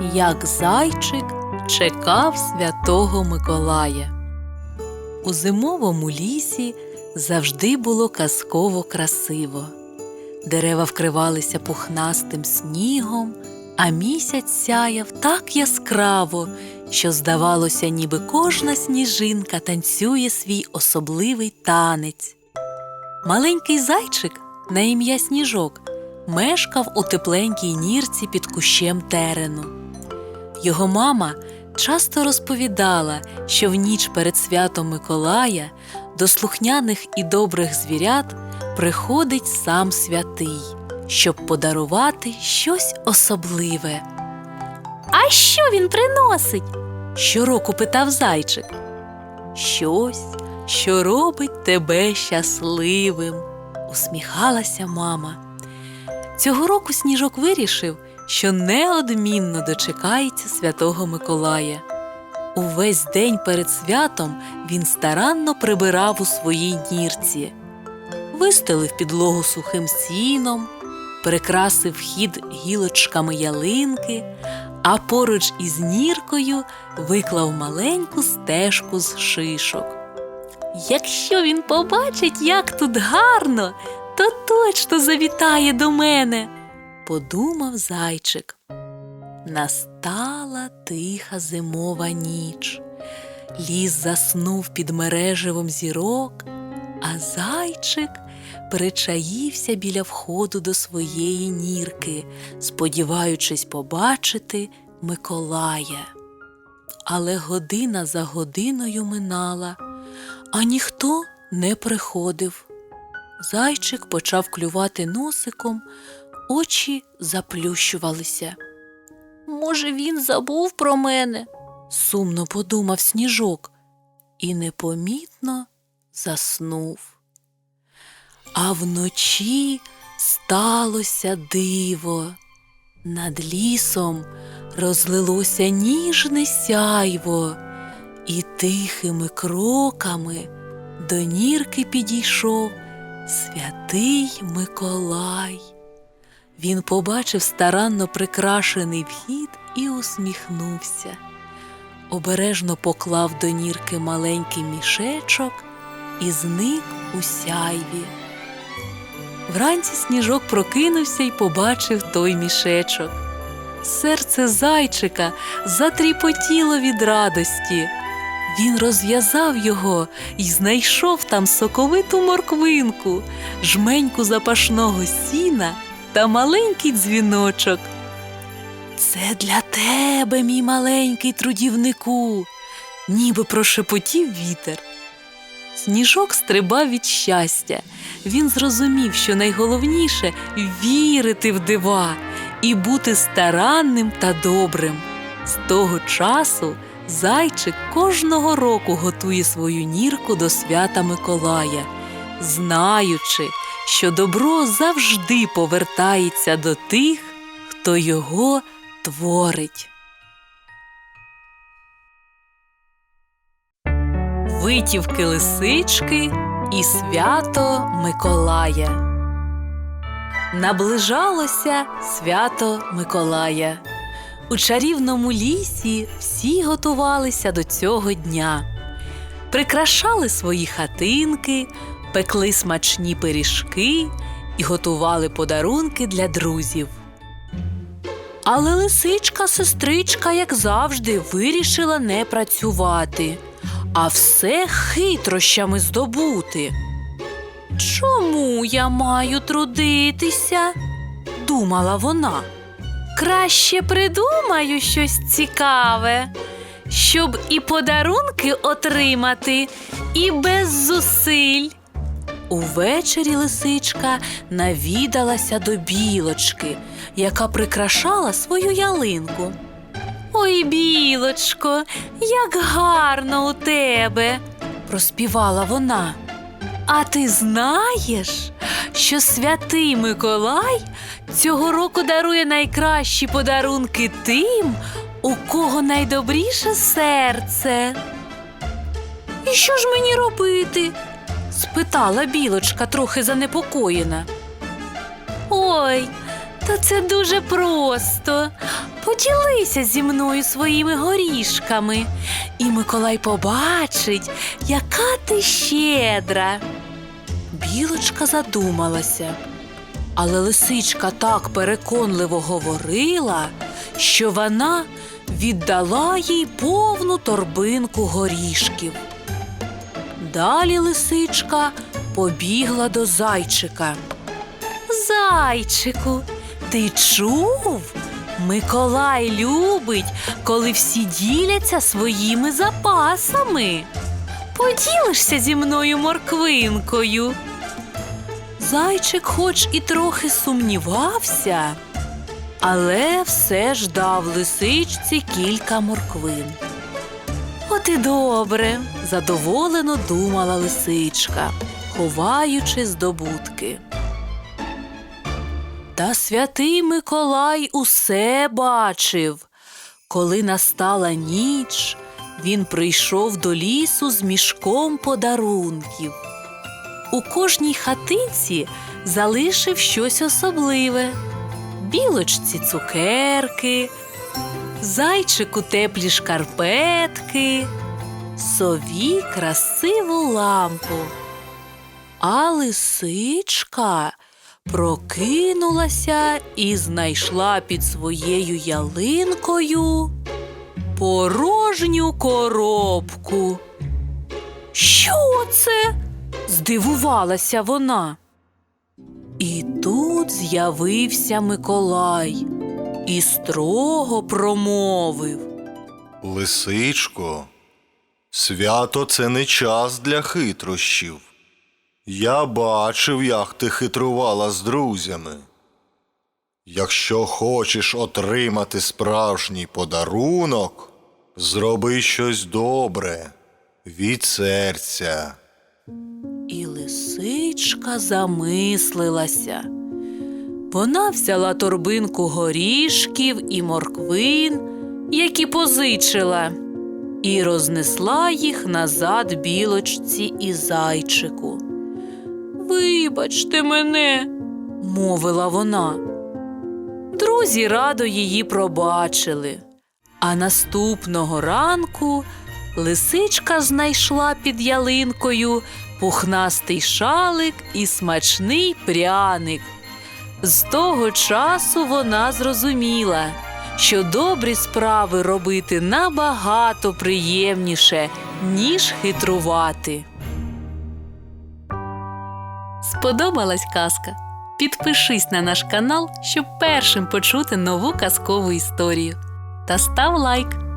як зайчик чекав святого Миколая. У зимовому лісі завжди було казково красиво. Дерева вкривалися пухнастим снігом, а місяць сяяв так яскраво, що здавалося, ніби кожна сніжинка танцює свій особливий танець. Маленький зайчик на ім'я Сніжок мешкав у тепленькій нірці під кущем терену. Його мама часто розповідала, що в ніч перед святом Миколая до слухняних і добрих звірят приходить сам святий, щоб подарувати щось особливе. А що він приносить? щороку питав зайчик. Щось, що робить тебе щасливим, усміхалася мама. Цього року сніжок вирішив, що неодмінно дочекається святого Миколая. Увесь день перед святом він старанно прибирав у своїй нірці, вистелив підлогу сухим сіном, прикрасив вхід гілочками ялинки, а поруч із ніркою виклав маленьку стежку з шишок. Якщо він побачить, як тут гарно, то точно завітає до мене, подумав зайчик. Настала тиха зимова ніч. Ліс заснув під мереживом зірок, а зайчик причаївся біля входу до своєї нірки, сподіваючись побачити Миколая. Але година за годиною минала, а ніхто не приходив. Зайчик почав клювати носиком, очі заплющувалися. Може, він забув про мене? сумно подумав сніжок і непомітно заснув. А вночі сталося диво. Над лісом розлилося ніжне сяйво, і тихими кроками до нірки підійшов святий Миколай. Він побачив старанно прикрашений вхід і усміхнувся. Обережно поклав до нірки маленький мішечок і зник у сяйві. Вранці сніжок прокинувся і побачив той мішечок. Серце зайчика затріпотіло від радості. Він розв'язав його і знайшов там соковиту морквинку, жменьку запашного сіна та маленький дзвіночок. Це для тебе, мій маленький трудівнику, ніби прошепотів вітер. Сніжок стрибав від щастя. Він зрозумів, що найголовніше вірити в дива і бути старанним та добрим. З того часу зайчик кожного року готує свою нірку до свята Миколая, знаючи, що добро завжди повертається до тих, хто його творить. Витівки лисички і свято Миколая. Наближалося свято Миколая. У чарівному лісі всі готувалися до цього дня, прикрашали свої хатинки, пекли смачні пиріжки і готували подарунки для друзів. Але лисичка сестричка, як завжди, вирішила не працювати, а все хитрощами здобути. Чому я маю трудитися? думала вона. Краще придумаю щось цікаве, щоб і подарунки отримати, і без зусиль. Увечері лисичка навідалася до білочки, яка прикрашала свою ялинку. Ой, білочко, як гарно у тебе, проспівала вона. А ти знаєш, що святий Миколай цього року дарує найкращі подарунки тим, у кого найдобріше серце. І що ж мені робити? Спитала білочка, трохи занепокоєна. Ой, та це дуже просто. Поділися зі мною своїми горішками, і Миколай побачить, яка ти щедра. Білочка задумалася, але лисичка так переконливо говорила, що вона віддала їй повну торбинку горішків. Далі лисичка побігла до зайчика. Зайчику, ти чув? Миколай любить, коли всі діляться своїми запасами. Поділишся зі мною морквинкою. Зайчик, хоч і трохи сумнівався, але все ж дав лисичці кілька морквин. От і добре, задоволено думала лисичка, ховаючи здобутки. Та святий Миколай усе бачив. Коли настала ніч, він прийшов до лісу з мішком подарунків. У кожній хатинці залишив щось особливе: білочці цукерки, зайчику теплі шкарпетки, сові красиву лампу. А лисичка прокинулася і знайшла під своєю ялинкою порожню коробку. Що це? здивувалася вона. І тут з'явився Миколай і строго промовив. Лисичко, свято це не час для хитрощів. Я бачив, як ти хитрувала з друзями. Якщо хочеш отримати справжній подарунок, зроби щось добре від серця. І лисичка замислилася. Вона взяла торбинку горішків і морквин, які позичила, і рознесла їх назад білочці і зайчику. Вибачте мене, мовила вона. Друзі радо її пробачили. А наступного ранку лисичка знайшла під ялинкою пухнастий шалик і смачний пряник. З того часу вона зрозуміла, що добрі справи робити набагато приємніше, ніж хитрувати. Сподобалась казка? Підпишись на наш канал, щоб першим почути нову казкову історію. Та став лайк.